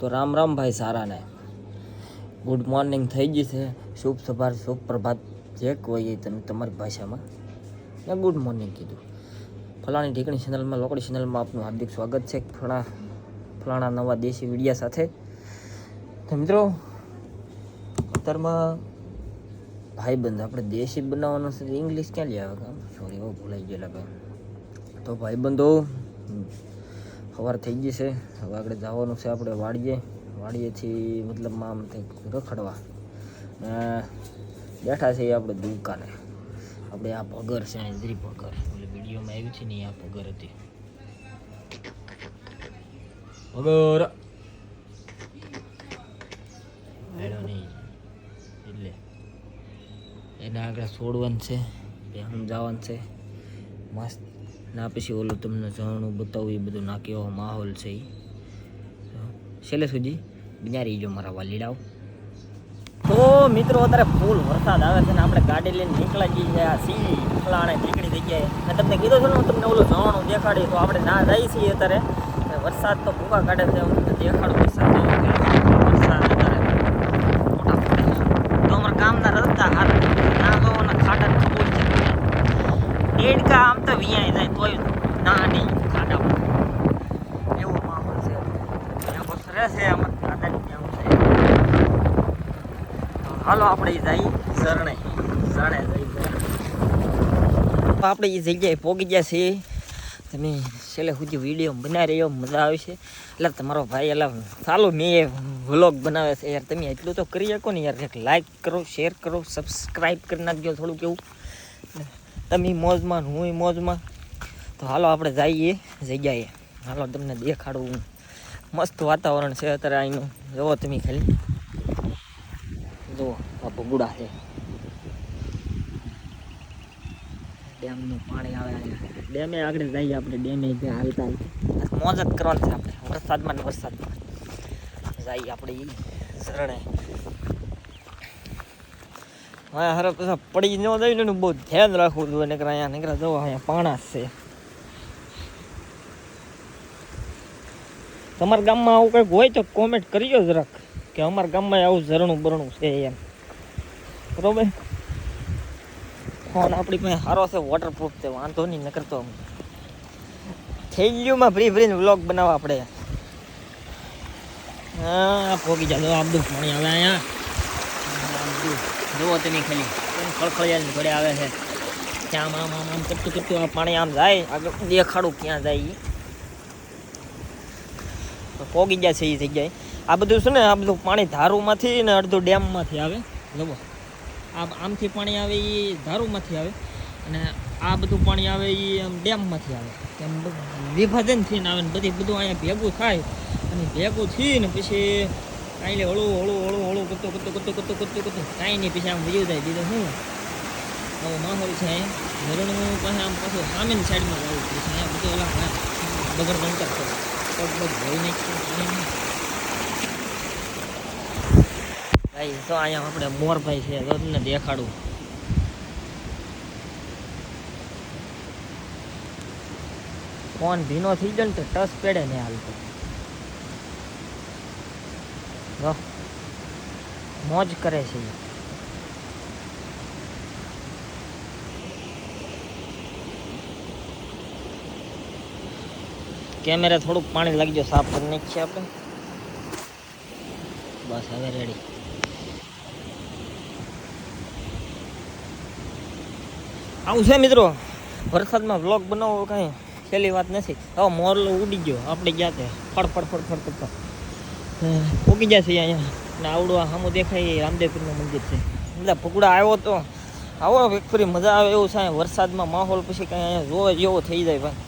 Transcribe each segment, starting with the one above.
તો રામ રામ ભાઈ સારાને. Good morning થઈ ગઈ છે. શુભ સવાર, શુભ પ્રભાત. જે કોઈ તમે તમારી ભાષામાં. મેં ગુડ મોર્નિંગ કીધું. ફલાણી ઢીકણી ચેનલમાં લોકડી ચેનલમાં આપનું હાર્દિક સ્વાગત છે. ફળા ફલાણા નવા દેશી વિડીયા સાથે. તો મિત્રો, અત્યારમાં ભાઈબંધ, આપણે દેશી બનાવવાનો છે ઇંગ્લિશ ક્યાં લઈ આવે? સોરી એવો ભૂલાઈ ગયેલા ભાઈ. તો ભાઈબંધો સવાર થઈ ગઈ છે. હવે આગળ જવાનું છે આપણે વાડીએ. વાડીએથી મતલબમાં આમ કંઈક રખડવા. બેઠા છે આપણે દુકાને. આપણે આ પગર છે ઇન્દ્રી પગર. એટલે વિડીયોમાં આવ્યું છે ને આ પગર હતી. પગર! એટલે એના આગળ છોડવાનું છે. બે સમજાવવાનું છે. મસ્ત ના પછી ઓલું તમને જાણું, બતાવું, એ બધું ના કેવો માહોલ છે છેલ્લે સુધી બીજા રહીજો મારા વાલીડાઓ. તો મિત્રો, અત્યારે ફૂલ વરસાદ આવે છે ને આપણે ગાડી લઈને નીકળા જઈએ છે આ સી ફલાણે નીકળી જગ્યાએ મેં તમને કીધું છે ને, હું તમને ઓલું જવાનું દેખાડી તો આપણે ના જઈએ છીએ અત્યારે. વરસાદ તો ભૂકા કાઢે છે, હું તમને દેખાડું વરસાદ કેવો છે. વરસાદ અત્યારે મોટા પડે છે તો અમારા ગામના રસ્તા હાર ના તો ખાડા ફૂલ છે દેડકા આમ તો વિયાય જાય તોય ના નહીં ખાડા એવો માહોલ છે રહે છે આમાં દાદાની ત્યાં છે હાલો આપણે ઈ જઈએ શરણે શરણે જઈએ તો આપણે એ જગ્યાએ પહોંચી ગયા છીએ તમે છેલ્લે સુધી વીડિયો બનાવી રહ્યો મજા આવે છે એટલે તમારો ભાઈ એટલે ચાલો મેં વ્લોગ બનાવે છે યાર તમે એટલું તો કરી શકો ને યાર એક લાઈક કરો શેર કરો સબસ્ક્રાઈબ કરી નાખજો થોડું કેવું તમે મોજમાં હું મોજમાં. તો હાલો આપણે જઈએ જગ્યાએ. હાલો તમને દેખાડું મસ્ત વાતાવરણ છે અત્યારે અહીંનું જુઓ તમે ખાલી. જુઓ, આ ભગુડા છે. ડેમનું પાણી આવે ડેમે આગળ જઈએ આપણે, ડેમે જે હાલતા હાલતા. મોજ જ કરવાની છે આપણે. વરસાદમાં ને વરસાદમાં. જઈએ આપણે એ શરણે હા હરે પછી પડી ન જાય ને બહુ ધ્યાન રાખવું જોઈએ, નકર અહીંયા નકર જો અહીંયા પાણા છે. તમારા ગામમાં આવું કંઈક હોય તો કોમેન્ટ કરજો જરાક, કે અમારા ગામમાં આવું ઝરણું બરણું છે એમ. બરોબર? ફોન આપણી પાસે સારો છે વોટરપ્રૂફ છે, વાંધો નહીં, નકર તો થેલીઓમાં ફ્રી ફ્રી વ્લોગ બનાવવા આપણે. હા, ભોગી જાય આ બધું પાણી આવે અહીંયા. બધું. જુઓ તેની ખાલી. કેમ ઘડે આવે છે. ત્યાં આમ આમ આમ, કરતું કરતું પાણી આમ જાય. આગળ દેખાડું ક્યાં જાય એ પોગી ગયા છે એ જગ્યાએ. આ બધું છે ને, આ બધું પાણી ધારુમાંથી ને અડધું ડેમમાંથી આવે. જુઓ. આ આમથી પાણી આવે એ ધારુમાંથી આવે. અને આ બધું પાણી આવે એ આમ ડેમમાંથી આવે. એમ વિભાજન થઈને આવે ને બધી બધું અહીંયા ભેગું થાય. અને ભેગું થઈને પછી કાંઈ હળું હળું હળું હળું કરતો કરતો કરતો કરતો કરતો કરતો કાંઈ નહીં, પછી આમ બીજું થાય, બીજું શું? આવો માહોલ છે અહીંયા પાસે આમ પાછું સામેની સાઈડમાં જવું પડે અહીંયા બધું ઓલા બગર બંકર કરો પગ પગ ધોઈ ભાઈ, તો અહીંયા આપણે મોરભાઈ છે, તો તમને દેખાડું. ફોન ભીનો થઈ ગયો ને તો ટચ પેડે ને હાલતો જો મોજ કરે છે. કેમેરા થોડુંક પાણી લાગી ગયો સાફ કરી નાખીએ આપણે. બસ, હવે રેડી આવું છે મિત્રો. વરસાદમાં વ્લોગ બનાવવો કાંઈ પહેલી વાત નથી. હવે મોરલો ઉડી ગયો. આપણે ગયા તે ફળ ફળ ફળ ફળ કરતા ઉગી ગયા છે અહીંયા. ને આવડું સામું દેખાય રામદેવપીરનું મંદિર છે. બધા પકડા આવ્યો તો આવો એક ફરી મજા આવે એવું છે વરસાદમાં માહોલ પછી કાંઈ અહીંયા જોવા જેવો થઈ જાય ભાઈ.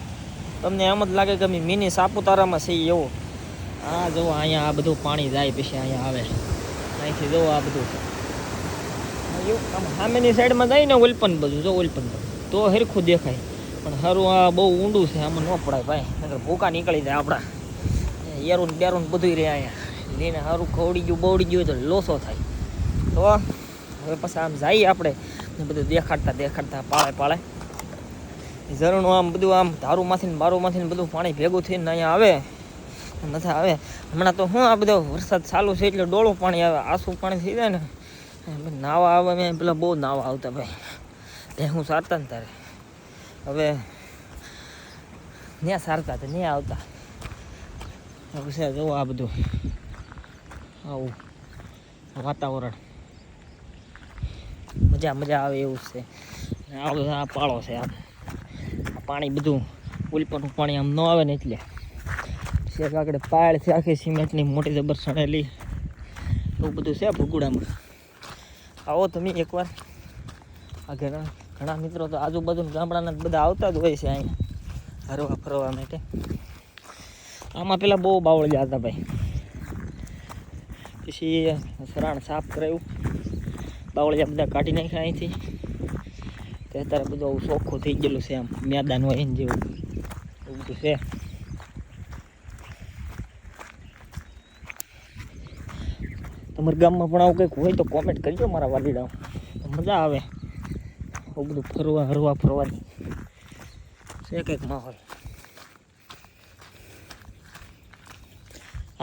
તમને એમ જ લાગે કે અમે મિની સાપુતારામાં છીએ એવો. આ જુઓ અહીંયા આ બધું પાણી જાય પછી અહીંયા આવે. અહીંથી જુઓ આ બધું. છે આમ સામેની સાઈડમાં જાય ને ઓલપન બધું જો ઓલપન તો હરખું દેખાય. પણ સારું આ બહુ ઊંડું છે, આમાં ન પડાય ભાઈ. ભૂકા નીકળી જાય આપણા. ને બેરું બધું રહે અહીંયા. લઈને સારું ખવડી ગયું, બવડી ગયું તો લોસો થાય. તો હવે પછી આમ જઈએ આપણે. બધું દેખાડતા દેખાડતા પાળે પાળે. ઝરણું આમ બધું આમ ધારુમાંથી ને બારુમાંથી ને બધું પાણી ભેગું થઈને અહીંયા આવે. મજા આવે. હમણાં તો હું આ બધો વરસાદ ચાલુ છે એટલે ડોળું પાણી આવે આસું પાણી થઈ જાય ને. નાવા આવે મેં પેલા બહુ નાવા આવતા ભાઈ. તે હું સારતા ને તારે. હવે ત્યાં સારતા હતા ત્યાં આવતા. છે, જુઓ આ બધું. આવું. વાતાવરણ. મજા મજા આવે એવું છે. આ બધું આ પાળો છે આ પાણી બધું ઉલપરનું પાણી આમ ન આવે ને એટલે. શેક આગળ પાળ છે, આખી સિમેન્ટની મોટી જબર સણેલી. એવું બધું છે ભૂગુડામાં આવો તમે એકવાર. આ ઘણા ઘણા મિત્રો તો આજુબાજુ ગામડાના બધા આવતા જ હોય છે અહીંયા. હરવા ફરવા માટે. આમાં પેલા બહુ બાવળિયા હતા ભાઈ. પછી સરાણ સાફ કરાયું. બાવળિયા બધા કાઢી નાખ્યા અહીંથી. તે અત્યારે બધું ચોખ્ખું થઈ ગયેલું છે આમ, મેદાન હોય ને જેવું. એવું બધું છે. તમારા ગામમાં પણ આવું કંઈક હોય તો કોમેન્ટ કરજો મારા વાલીડા મજા આવે. આવું બધું ફરવા, હરવા, ફરવાની. છે કંઈક માહોલ.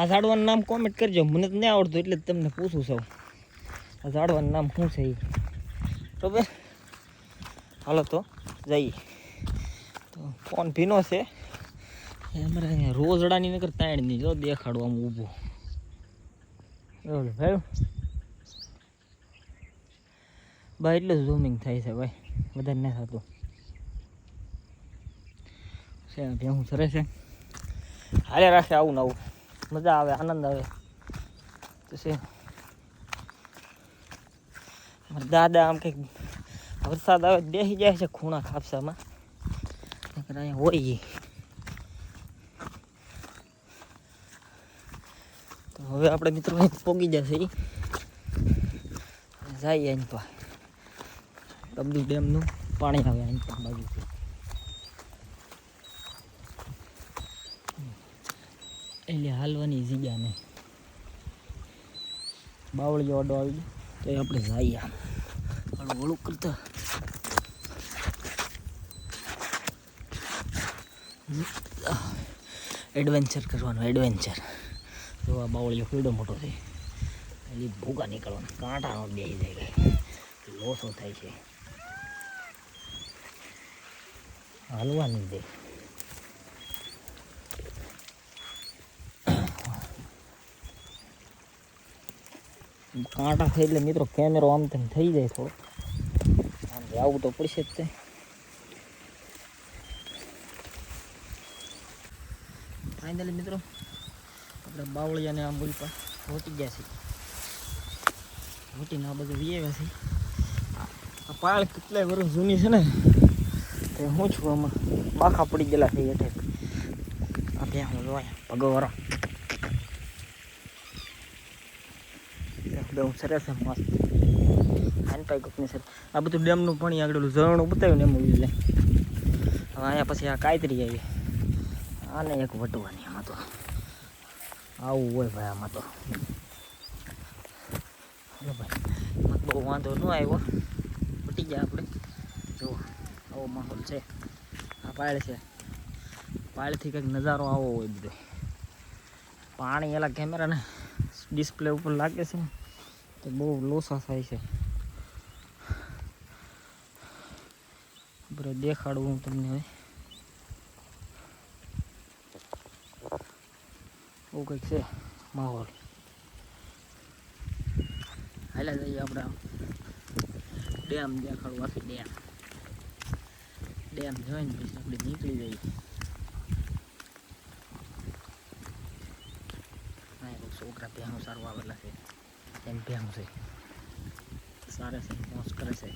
આ ઝાડવાનું નામ કોમેન્ટ કરજો. મને તો નહીં આવડતું એટલે તમને પૂછું છું. આ ઝાડવાનું નામ શું છે એ બરાબર હાલો તો, જઈએ. તો ફોન ભીનો છે. અમારે અહીંયા રોજડાની નગર તાણની જો દેખાડવામાં ઊભો. એવું ભાઈ? બા, એટલે ઝૂમિંગ થાય છે ભાઈ. વધારે નથી થતું. છે ભેહું સરે છે. હારે રાખે આવું ને આવું. મજા આવે, આનંદ આવે. પછી દાદા આમ કંઈક વરસાદ આવે બેસી જાય છે ખૂણા ખાપસામાં. અહીંયા હોય તો હવે આપણે મિત્રો પોગી જશે જઈએ અહીં તો. ડબલું ડેમનું પાણી આવે અહીં બાજુથી. એટલે હાલવાની જગ્યા નહીં. બાવળીઓ અડો આવી તો આપણે જઈએ પણ હળું કરતા. એડવેન્ચર કરવાનું એડવેન્ચર જો આ બાવળીઓ કેવડો મોટો છે. એટલે ભૂકા નીકળવાનું કાંટાનો બેસી જાય લોસો થાય છે. હાલવાની દે. કાંટા થાય એટલે મિત્રો કેમેરો આમ તેમ થઈ જાય થોડો. આમ આવું તો પડશે જ તે. ફાઇનલી મિત્રો, આપણે બાવળિયાને આમ બોલ પર પહોંચી ગયા છે હોટીને આ બધું વીએવા છે આ- પાળ કેટલાય વર્ષ જૂની છે ને, તે હું છું આમાં. બાખા પડી ગયેલા છે એટલે આ ત્યાં હું જોયા ભગવારો એકદમ સરસ મસ્ત. હાનપાઈ પાઈ કોકની સર આ બધું ડેમનું પાણી આગળ ઝરણું બતાવ્યું ને એમ એટલે હવે અહીંયા પછી આ કાયતરી આવી. આને એક વટવાની આમાં તો. આવું હોય ભાઈ આમાં તો. ભાઈ બહુ વાંધો ન આવ્યો. ઉટી ગયા આપણે. જો, આવો માહોલ છે. આ પાળ છે. પાળથી કંઈક નજારો આવો હોય બધો. પાણી એલા કેમેરાને ડિસ્પ્લે ઉપર લાગે છે ને. તો બહુ લોસા થાય છે. આપણે દેખાડું હું તમને હવે. બહુ કંઈક છે માહોલ. હાલા જઈએ આપણે ડેમ દેખાડું, આખી ડેમ. ડેમ જોઈને પછી આપણે નીકળી જઈએ. છોકરા ત્યાં સારું આવેલા છે. ભેહું છે? સારા છે, મોજ કરે છે.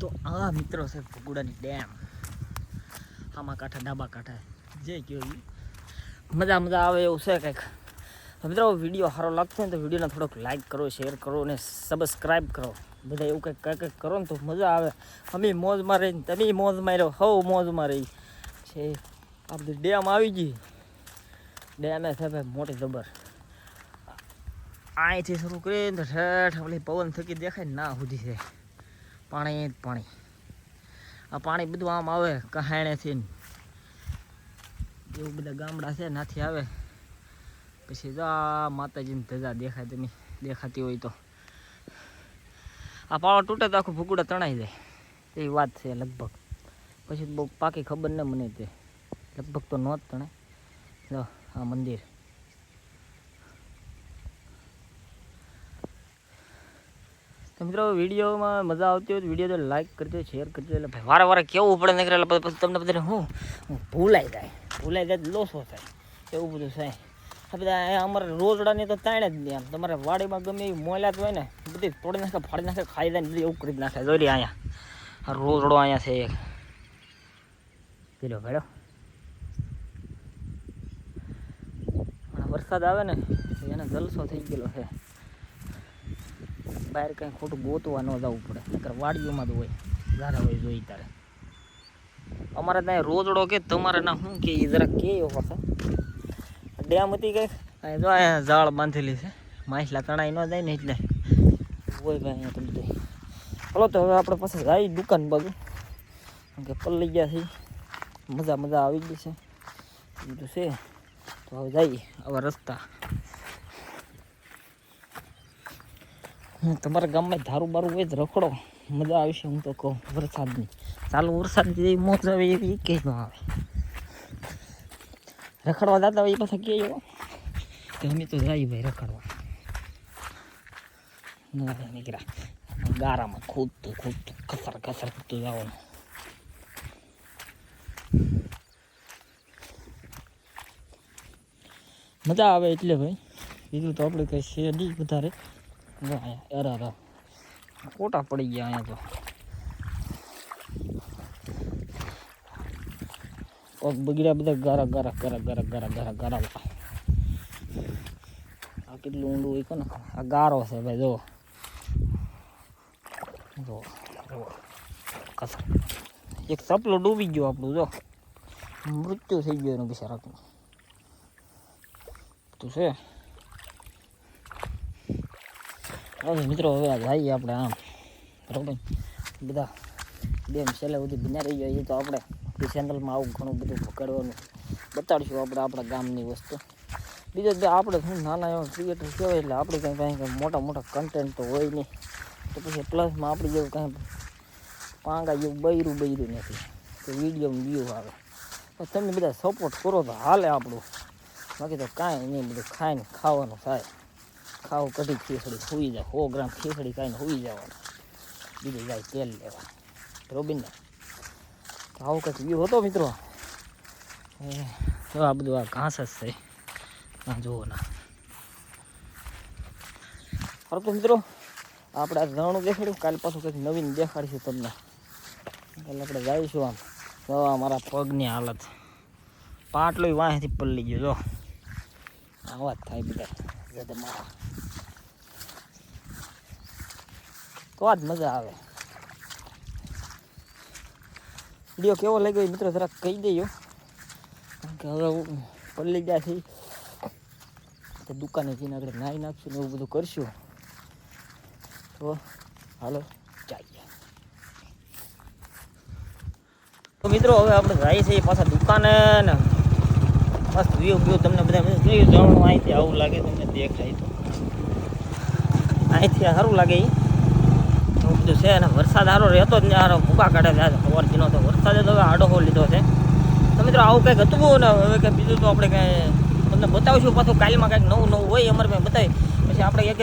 તો આ મિત્રો છે ભગુડાની ડેમ. આમાં કાંઠા, ડાબા કાંઠા. જે કયો મજા મજા આવે એવું છે કંઈક? તો મિત્રો વીડિયો સારો લાગતો હોય તો વિડીયોને થોડોક લાઇક કરો શેર કરો અને સબસ્ક્રાઈબ કરો. બધા એવું કંઈક કંઈક કરો ને તો મજા આવે. અમે મોજમાં રહીને, તમે મોજમાં રહ્યો હવ મોજમાં રહી. છે, આ બધું ડેમ આવી ગઈ ડેમે છે મોટી જબર. અહીંથી શરૂ કરીને તો ઠેઠ ઓલી પવન થકી દેખાય ને સુધી છે. પાણી જ પાણી. આ પાણી બધું આમ આવે કહાણેથી એવું બધા ગામડા છે નાથી આવે. પછી જો આ માતાજીની ધજા દેખાય તમે દેખાતી હોય તો. આ પાળો તૂટે તો આખું ભૂકુડા તણાઈ જાય. એવી વાત છે લગભગ. પછી બહુ પાકી ખબર ન મને તે. લગભગ તો ન જ તણાય. આ મંદિર. તો મિત્રો, વિડીયોમાં મજા આવતી હોય તો વીડિયો તો લાઈક કરજો શેર કરજો. એટલે ભાઈ વારે વારે કેવું પડે એટલે પછી તમને બધાને હું ભૂલાઈ જાય. ભૂલાઈ જાય લોસો થાય. એવું બધું થાય. બધા અમારે રોજડાની તો તાણે જ નહીં તમારે વાડીમાં ગમે એવી તો હોય ને, બધી તોડી નાખે, ફાડી નાખે, ખાઈ જાય ને બધું એવું કરી નાખે. જોઈ લે અહીંયા. રોજડો અહીંયા છે એક. પેલો ભેડો વરસાદ આવે ને એને જલસો થઈ ગયેલો છે. બહાર કંઈ ખોટું ગોતવા ન જવું પડે. નકર વાડીઓમાં જ હોય. જ્યારે હોય જોઈ ત્યારે અમારે ત્યાં રોજડો કે, તમારે ના શું કે એ જરાક કે એવો પાછા ડેમ હતી કંઈક અહીં જો અહીંયા જાળ બાંધેલી છે. માછલા તણાઈ ન જાય ને એટલે. હોય ભાઈ અહીંયા તો બધું. હલો તો હવે આપણે પાસે જાય દુકાન બાજુ. કે પલ્લી ગયા છે. મજા મજા આવી ગઈ છે. બીજું છે. તો હવે જઈએ હવે રસ્તા. હું તમારા ગામમાં ધારું બારું હોય જ રખડો. મજા આવશે હું તો કહું. વરસાદની. ચાલુ વરસાદની મોજ આવે એવી કંઈ ન આવે. રખડવા ભાઈ એ પાછા કે એવો તો અમે તો જાય ભાઈ રખડવા. નીકળ્યા. ગારામાં ખૂદતું ખૂદતું કસર કસર ખૂદતું જવાનું. મજા આવે એટલે ભાઈ. બીજું તો આપણે કંઈ છે નહીં વધારે. અરે અરે કોટા પડી ગયા અહીંયા તો. પગ બગડ્યા બધા ગારા ગારા ગારા ગારા ગારા ગારા ગારા આ કેટલું ઊંડું હોય કોને આ ગારો છે ભાઈ જો જો કસર એક સપલો ડૂબી ગયો આપણું જો મૃત્યુ થઈ ગયું એનું બિચારાનું તું છે મિત્રો હવે આ જઈએ આપણે આમ બરાબર બધા બેમ છેલ્લે સુધી બન્યા રહી જાય તો આપણે એ ચેનલમાં આવું ઘણું બધું પકડવાનું બતાડીશું આપણે આપણા ગામની વસ્તુ. બીજો જે આપણે શું નાના એવા ક્રિએટર કહેવાય એટલે આપણે કંઈ કાંઈ કંઈ મોટા મોટા કન્ટેન્ટ તો હોય નહીં. તો પછી પ્લસમાં આપણે જેવું કાંઈ પાંગા જેવું બૈરું બૈરું નથી. તો વિડીયોમાં વ્યૂ આવે. તો તમે બધા સપોર્ટ કરો તો હાલે આપણું. બાકી તો કાંઈ નહીં, બધું ખાઈને ખાવાનું થાય. ખાવું કઢી ખીચડી સુઈ જાય, સો ગ્રામ ખીચડી ખાઈને સુઈ જવાનું. બીજું જાય તેલ લેવા રોબિનને તો આવું કંઈક વ્યૂ હતો મિત્રો? એ આ બધું આ ઘાસ જ છે. આ જુઓ ના. હવે તો મિત્રો, આપણે આ ઝરણું દેખાડ્યું. કાલે પાછું કંઈક નવીન દેખાડીશું તમને. કાલે આપણે જઈશું આમ. જો આ મારા પગની હાલત. પાટલો વાંહેથી પલ્લી ગયો, જો. આવા જ થાય બધા મારા તો આજ મજા આવે. વીડિયો કેવો લાગ્યો એ મિત્રો જરાક કહી દેજો. કારણ કે હવે પલ્લી છે તો દુકાને જઈને આગળ નાહી નાખશું ને એવું બધું કરશું. તો હાલો જઈએ તો મિત્રો, હવે આપણે જઈએ છીએ પાછા દુકાને ને. બસ વ્યૂ વ્યૂ તમને બધા જોયું જાણવું અહીંથી આવું લાગે તમને દેખાય તો. અહીંથી સારું લાગે એ બધું છે અને વરસાદ સારો રહેતો જ ને સારો ભૂકા કાઢે છે, આજે સવારથી તો. વરસાદે તો હવે આડો લીધો છે. તો મિત્રો, આવું કંઈક હતું ને, હવે કંઈ બીજું તો આપણે કાંઈ તમને બતાવીશું પાછું. કાલમાં કંઈક નવું નવું હોય અમારે મેં બતાવી. પછી આપણે એક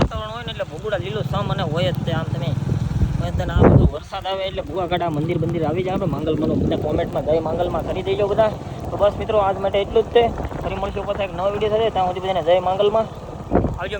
વાતાવરણ હોય ને એટલે ભૂગુડા લીલું સમ અને હોય જ તે આમ તમે તને વરસાદ આવે એટલે કાઢા, મંદિર મંદિર આવી જાય આપણે. માંગલમાં બધા કોમેન્ટમાં જય માંગલમાં કરી દેજો બધા. તો બસ મિત્રો, આજ માટે એટલું જ છે ફરી મળશું પાછા એક નવો વીડિયો સાથે. ત્યાં સુધી બધાને